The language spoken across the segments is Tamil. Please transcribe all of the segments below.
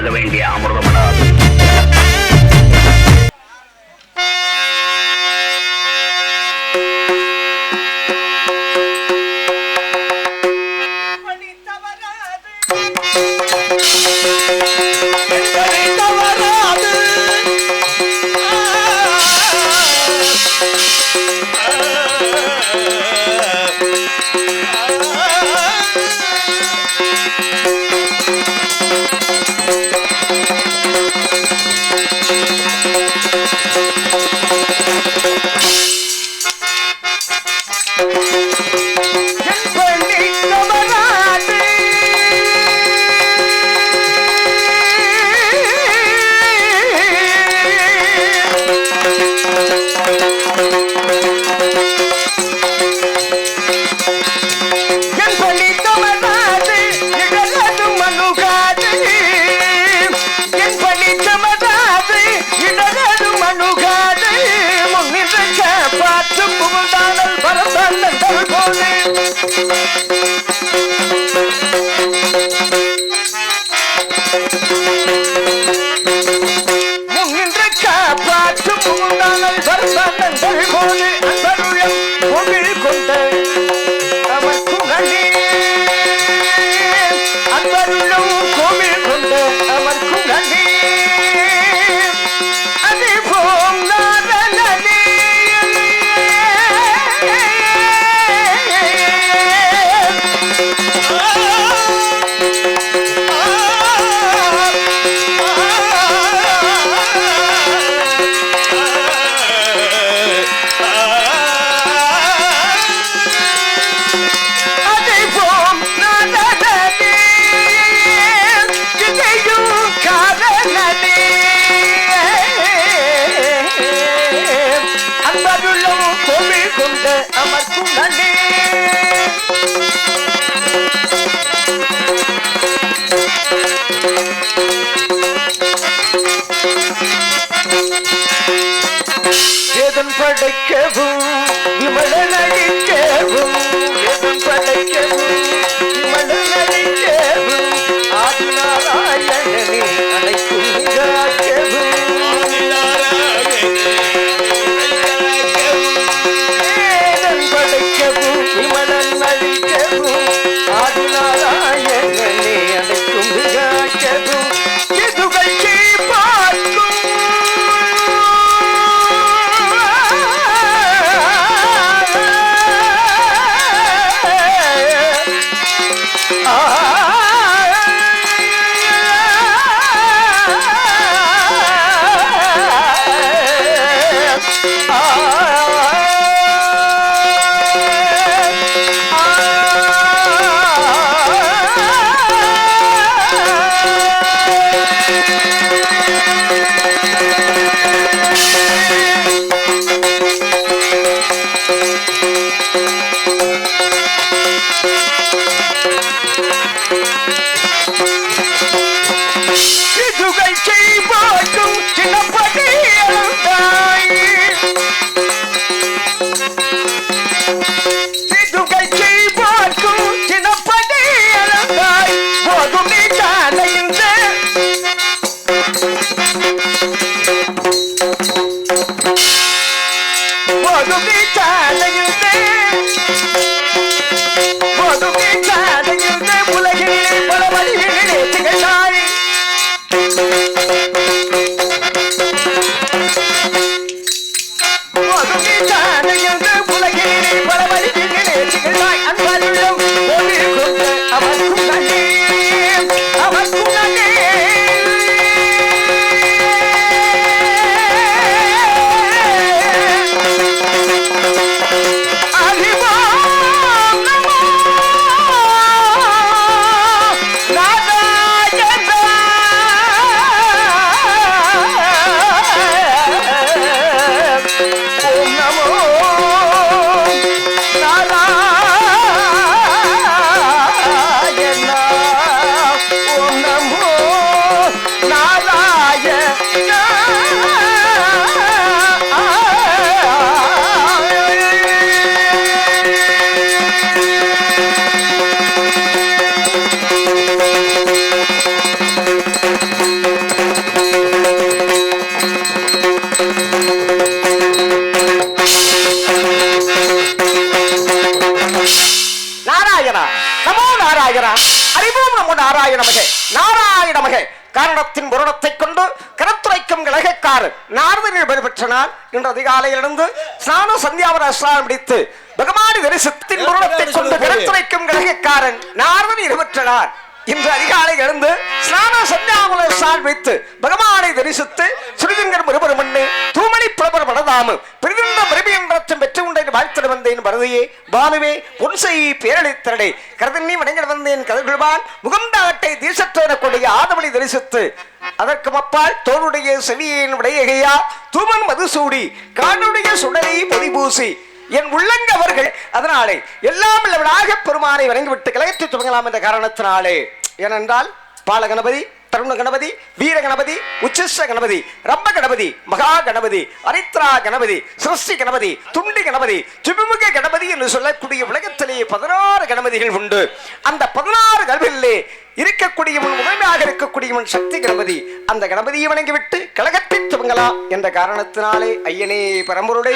following the arm எதன் படைக்கவும் விமலன் அடிக்கவும் எதன் படைக்கவும் விமலன் அடிக்கவும் ஆதிநாராயணனே அனைத்தும் காக்கவும் ஏதன் படைக்கவும் விமலன் அடிக்கவும் கழகக்காரர் நாரதனில் பெற்ற நாள் இன்று அதிகாலையில் இருந்து ஸ்நான சந்தியாவர ஸ்நானம் பிடித்து பகவானி தரிசனத்தின் புரணத்தை கொண்டு கரத்துரைக்கும் கழகக்காரன் நாரதன் இருபற்ற நாள் இன்று அதிகாலை எழுந்து ஸ்நான சந்தியாவல ஸ்நானம் வைத்து பகவானை தரிசித்து சுரிதங்கர் மறுபுறம் மண்ணு தூமணி புலவர் மனதாமு மரபியன்றச்சம் பெற்று உண்டேன் வாழ்த்திட வந்தேன் பரதையே பானுவே பொன்சை பேரளித்திரடே. கருதண்ணி வணங்கிட வந்தேன் கதிர்கொள்வான் முகந்தாட்டை தீசத்தோன கொடிய ஆதவனை தரிசித்து. அதற்கு அப்பால் தோளுடைய செவியின் விடையகையா. தூமன் மதுசூடி காணுடைய சுடலை பொதிபூசி. என் உள்ளங்க அவர்கள் அதனாலே எல்லாம் இல்லவனாக பெருமானை வணங்கிவிட்டு கலையற்று துவங்கலாம் என்ற காரணத்தினாலே. ஏனென்றால் பாலகணபதி தருண கணபதி வீர கணபதி உச்சிஷ்ட கணபதி ரப்ப கணபதி மகா கணபதி அரித்ரா கணபதி சிருஷ்டி கணபதி துண்டி கணபதி சுபிமுக கணபதி என்று சொல்லக்கூடிய உலகத்திலேயே பதினாறு கணபதிகள் உண்டு. அந்த பதினாறு கணபதியிலே இருக்கக்கூடியவன் முதன்மையாக இருக்கக்கூடியவன் சக்தி கணபதி. அந்த கணபதியை வணங்கிவிட்டு கழகத்தை துவங்கலாம் என்ற காரணத்தினாலே ஐயனே பரம்பொருடை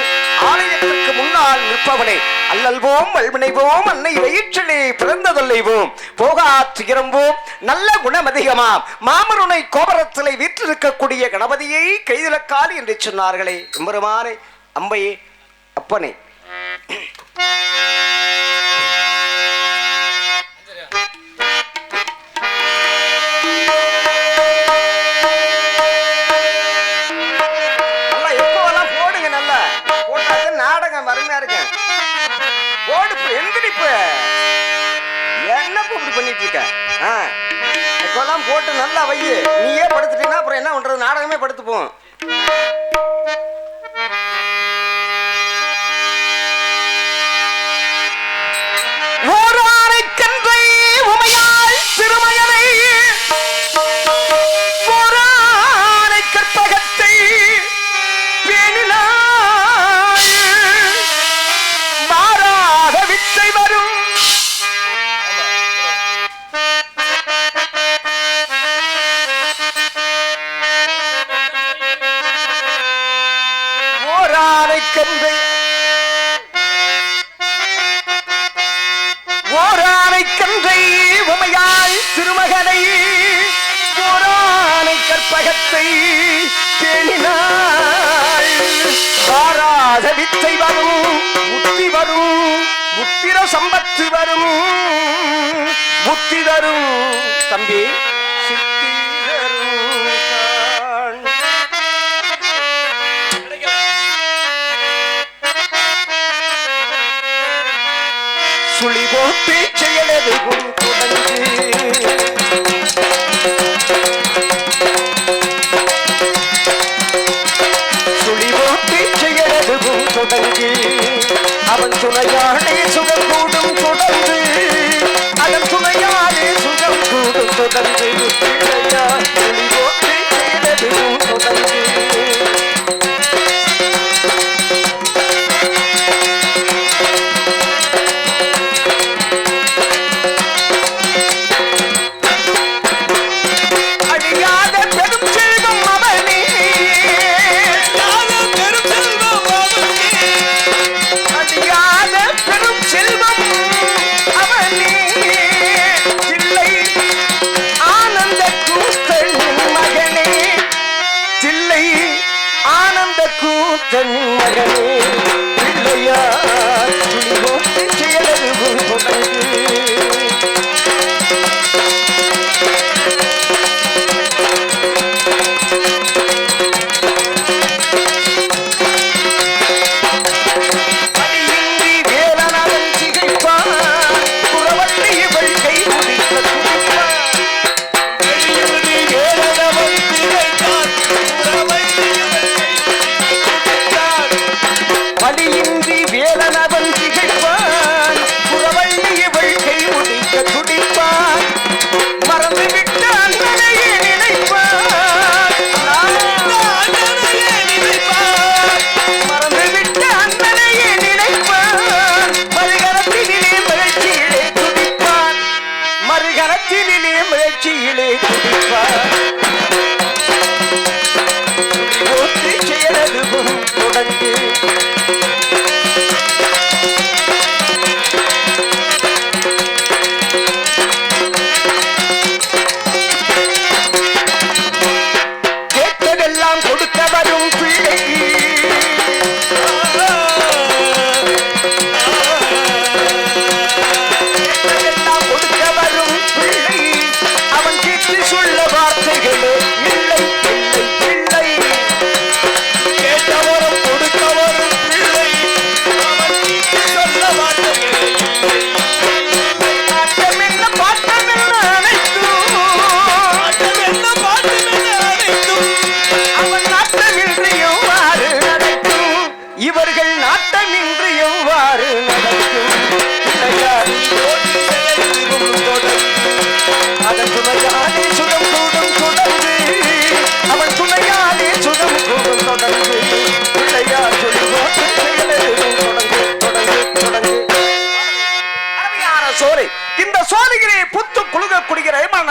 ஆலயத்திற்கு முன்னால் நிற்பவனே. அல்லல்வோம் வல்வினைவோம் அன்னை வயிற்றிலே பிறந்ததொல்லைவோம். போகா துயரம்போம் நல்ல குணம் அதிகமாம் மாமருனை கோபரத்திலே வீற்றிருக்கக்கூடிய கணபதியை கைதிலக்கால் என்று சொன்னார்களே. எம்பெருமானே அம்பையே அப்பனே. பண்ணிட்டு இருக்க. ஆ. இப்பெல்லாம் போட்டு நல்லா வை. நீயே படுத்துட்டீங்கன்னா அப்புறம் என்ன பண்றது? நாடகமே படுத்துப்போம். தரும் தம்பி சித்தி தரும் காண்.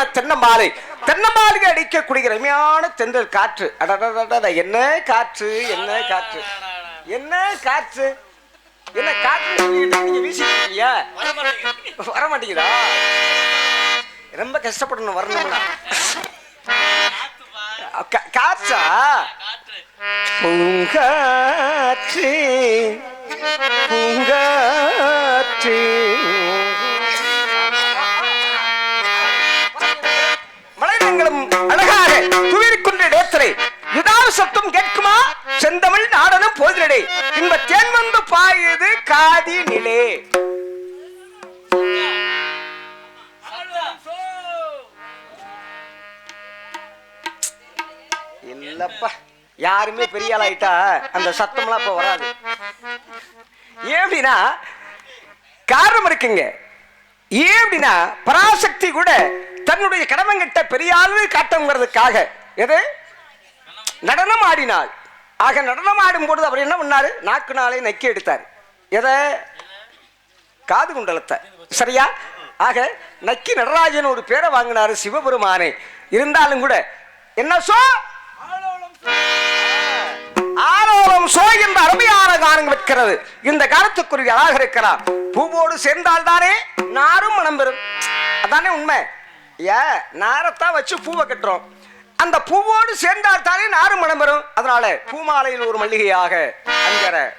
குடிக்கிற ரயமான தென்னம்பாலை தென்னம்பாலுக்கு அடிக்கக்கூடிய ரம்யான தென்றல் காற்று. அடடடடட என்ன காற்று என்ன காற்று? என்ன காற்று? என்ன காற்று நீங்க வீசிருக்கீங்க வர மாட்டேங்குதா ரொம்ப கஷ்டப்படணும் வரணும்னா. காற்றா? பூங்காற்று பூங்காற்று. மலைநங்களும் அழகாக துவிரிக்குன்ற இடத்திலே யுதாவு சத்தம் கேட்குமா? செந்தமிழ் நாடனும் போதிரடே இன்ப தேன் வந்து பாயுது காதி நிலே. இல்லப்பா யாருமே பெரிய ஆளாயிட்டா அந்த சத்தம்லாம் இப்ப வராது. ஏன் அப்படின்னா காரணம் இருக்குங்க. ஏன் அப்படின்னா பராசக்தி கூட தன்னுடைய கடமைங்கிட்ட பெரிய ஆளு காட்டுங்கிறதுக்காக. எது? நடனம் ஆடினாள். ஆக நடனம் ஆடும் பொழுது அவர் என்ன பண்ணாரு? நாக்கு நாளை நக்கி எடுத்தார். எதை? காது குண்டலத்தை. சரியா? ஆக நக்கி நடராஜன் ஒரு பேரை வாங்கினாரு சிவபெருமானே. இருந்தாலும் கூட என்ன சோ? ஆரோலம் சோ என்ற அருமையான காரம் வைக்கிறது. இந்த காலத்துக்குரிய அழகாக இருக்கிறார். பூவோடு சேர்ந்தால் தானே நாரும் மனம் பெறும். அதானே உண்மை? ஏ நாரத்தான் வச்சு பூவை கட்டுறோம். அந்த பூவோடு சேர்ந்தால் தானே நாரும் மனம் பெறும் அதனால பூமாலையில் ஒரு மல்லிகையாக. அஞ்சர.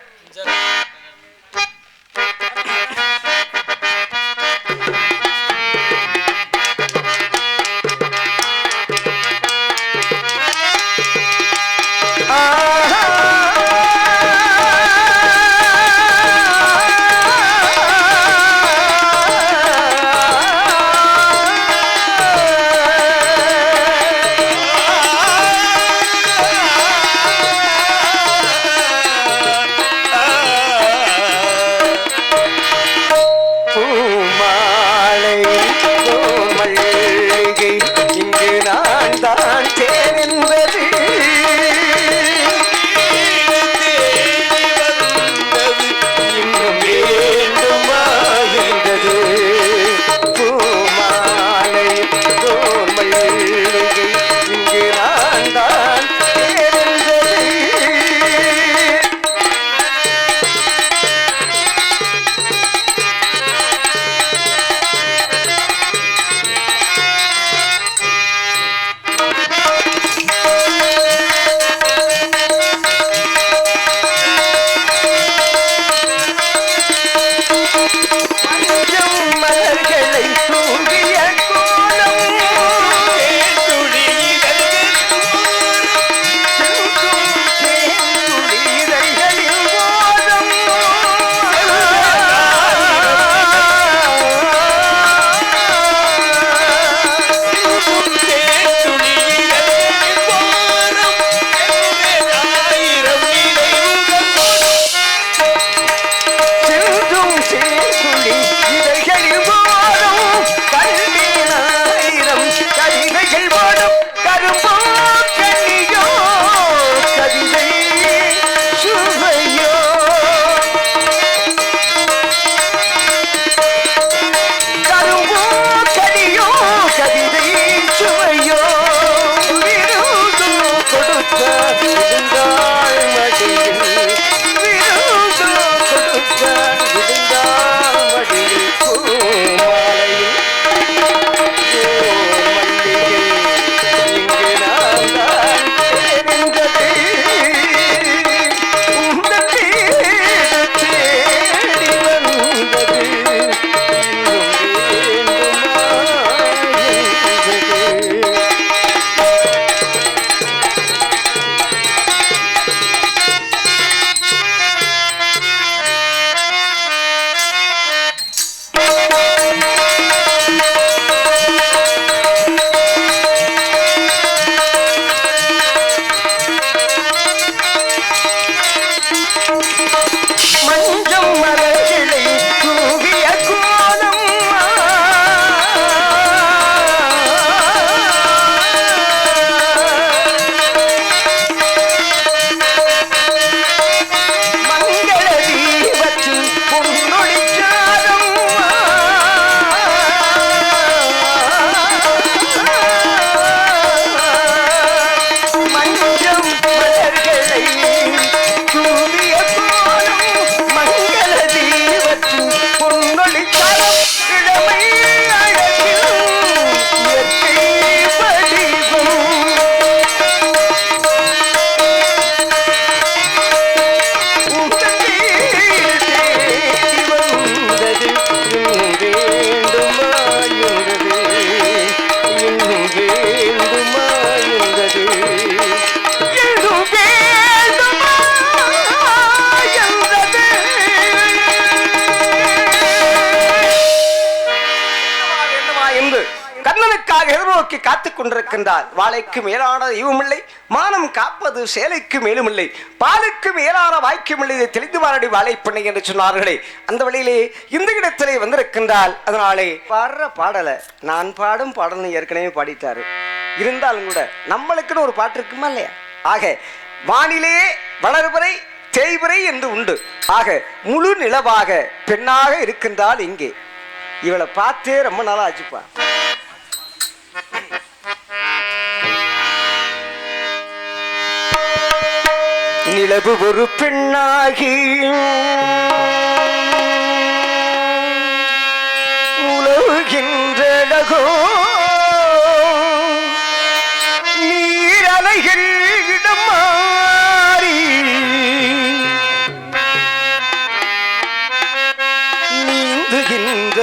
கொண்டிருக்கின்றார். வாழைக்கு மேலான இவமில்லை மானம் காப்பது சேலைக்கு மேலுமில்லை பாலுக்கு மேலான வாய்க்கும் இல்லை இதை தெளிந்து மாறடி வாழைப்பண்ணை என்று சொன்னார்களே. அந்த வழியிலே இந்த இடத்திலே வந்திருக்கின்றால் அதனாலே பாடுற பாடலை நான் பாடும் பாடல்னு ஏற்கனவே பாடிட்டாரு. இருந்தாலும் கூட நம்மளுக்குன்னு ஒரு பாட்டு இருக்குமா இல்லையா? ஆக வானிலே வளர்வரை தேய்வரை என்று உண்டு. ஆக முழு நிலவாக பெண்ணாக இருக்கின்றால் இங்கே. இவளை பார்த்தே ரொம்ப நாளாக ஆச்சுப்பா நிலவு ஒரு பெண்ணாகி. உலவுகின்றடகோ நீரலைகள் மாறி நீந்துகின்ற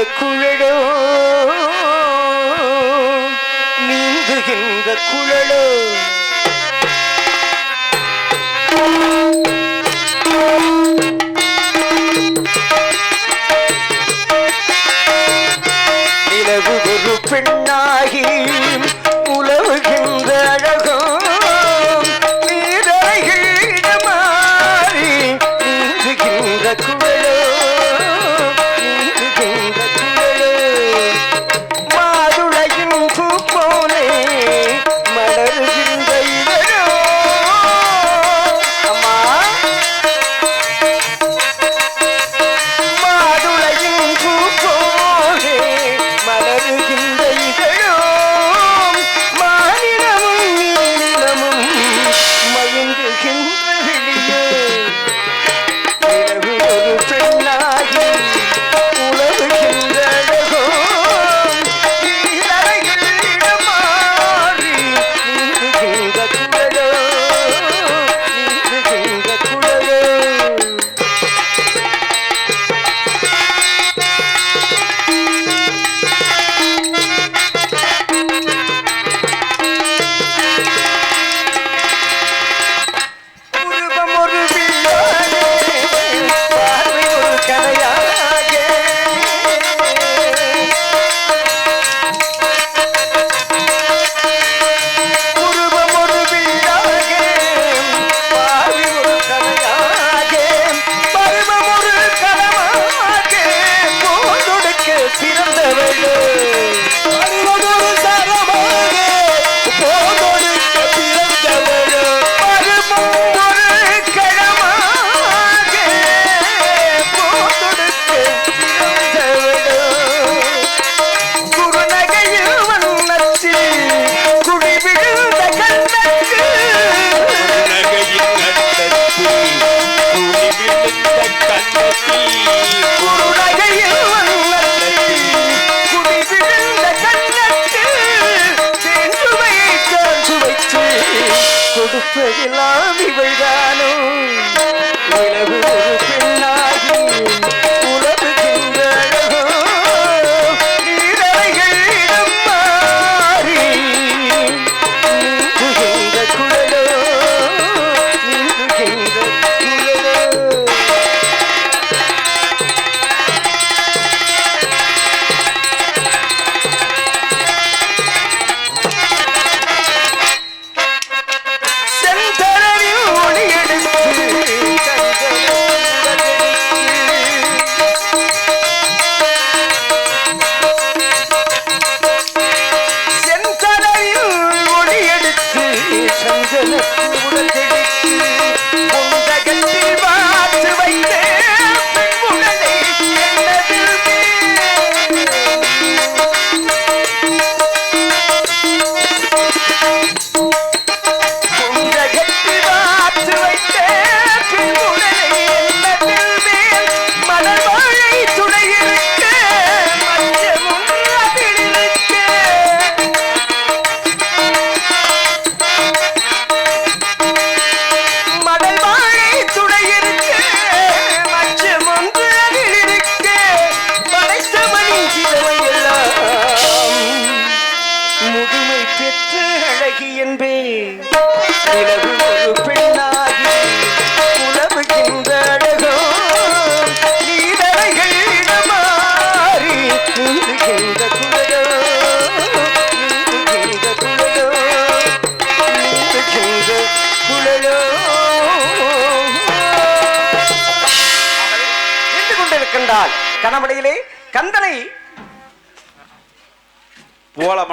Take it.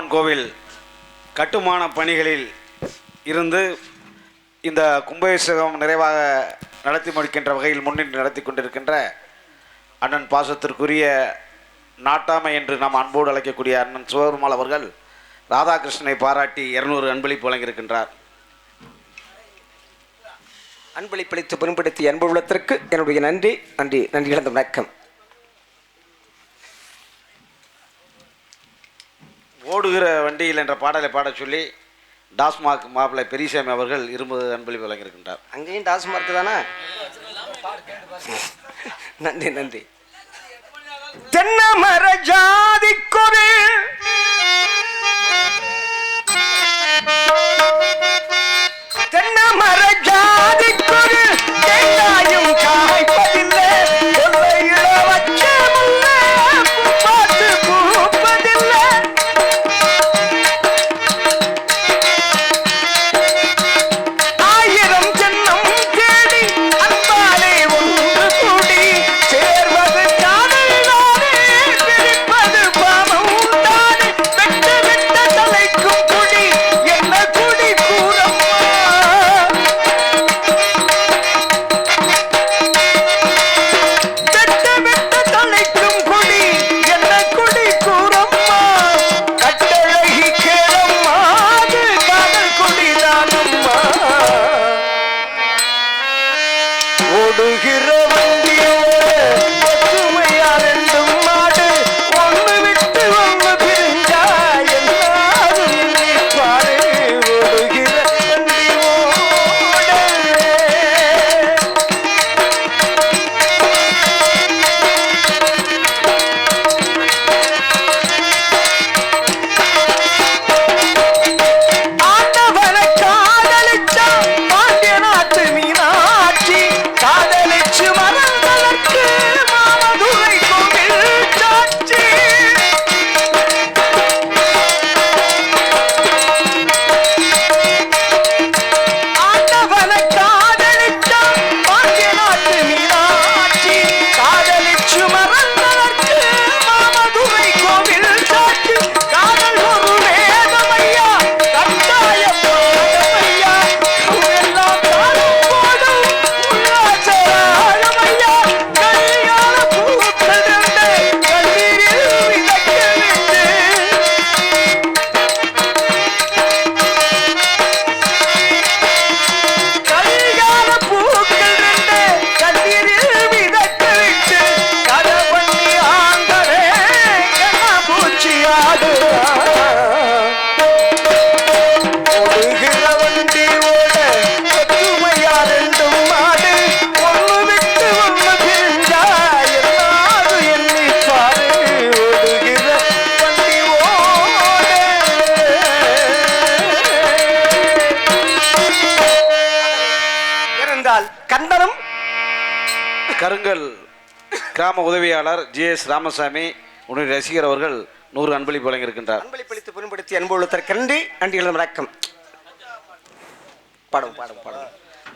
பூவாலம்மன் கோவில் கட்டுமான பணிகளில் இருந்து இந்த கும்பாபிஷேகம் நிறைவாக நடத்தி முடிக்கின்ற வகையில் முன்னின்று நடத்தி கொண்டிருக்கின்ற அண்ணன் பாசத்திற்குரிய நாட்டாமை என்று நாம் அன்போடு அழைக்கக்கூடிய அண்ணன் சிவபெருமாள் அவர்கள் ராதாகிருஷ்ணனை பாராட்டி இருநூறு அன்பளிப்பு வழங்கியிருக்கின்றார். அன்பளிப்பளித்து பெரும்படுத்திய அன்பு உள்ளத்திற்கு என்னுடைய நன்றி நன்றி நன்றி இழந்த வணக்கம். ஓடுகிற வண்டியில் என்ற பாடலை பாட சொல்லி டாஸ்மாக் மாப்பிள்ளை பெரியசாமி அவர்கள் இருபது அன்பளிப்பு வழங்கியிருக்கின்றார். அங்கேயும் டாஸ்மார்க் தானே? நன்றி நன்றி. தென்னமர ஜாதி தென்னமர ஜாதி தேங்காயும் கருங்கல் கிராம உதவியாளர் ஜி எஸ் ராமசாமி உன்னுடைய ரசிகர் அவர்கள் நூறு அன்பளிப்பு வழங்கியிருக்கின்றார். அன்பளிப்பளித்து பயன்படுத்தி அன்பு உள்ளதற்கு நன்றி நன்றி எழுதும் வணக்கம். பாடும் பாடும் பாடும்.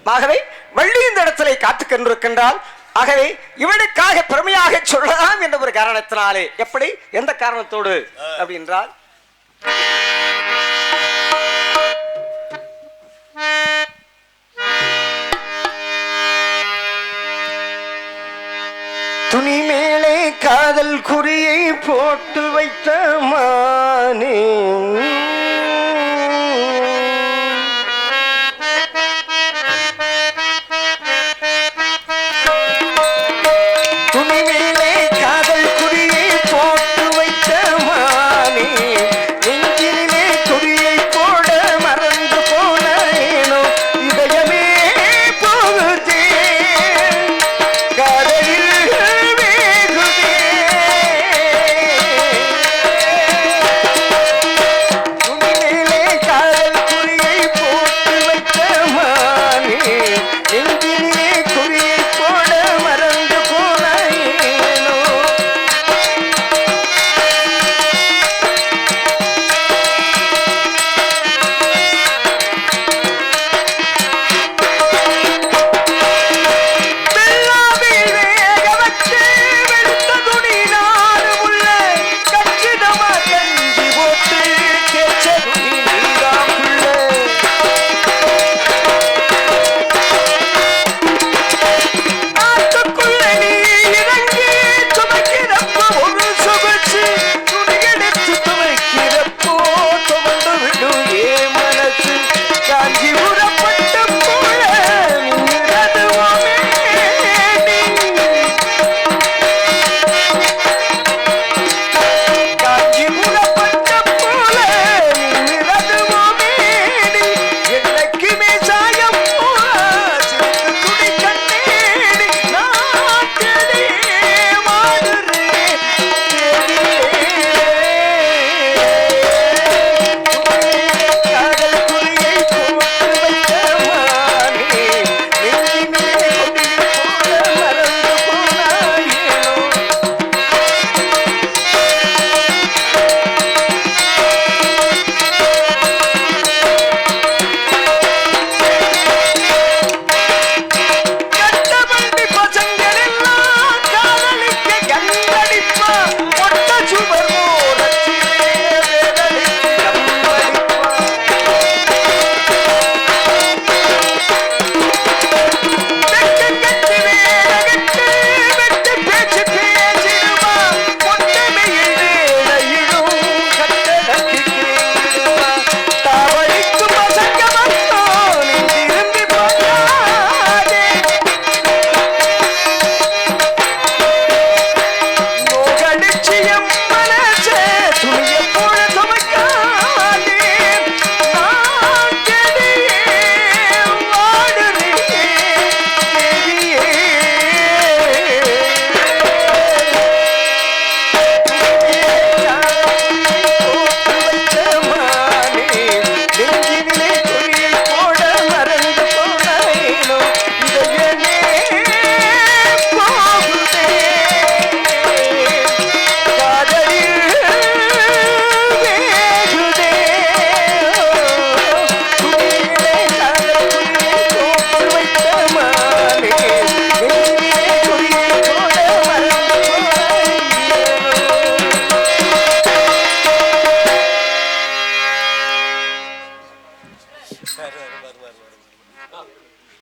ஆகவே வள்ளி இந்த இடத்திலே காத்துக் கொண்டிருக்கின்றால் ஆகவே இவனுக்காக பெருமையாக சொல்லலாம் என்ற ஒரு காரணத்தினாலே. எப்படி? எந்த காரணத்தோடு அப்படின்றால் துணிமே காதல் குறியை போட்டு வைத்த மானே.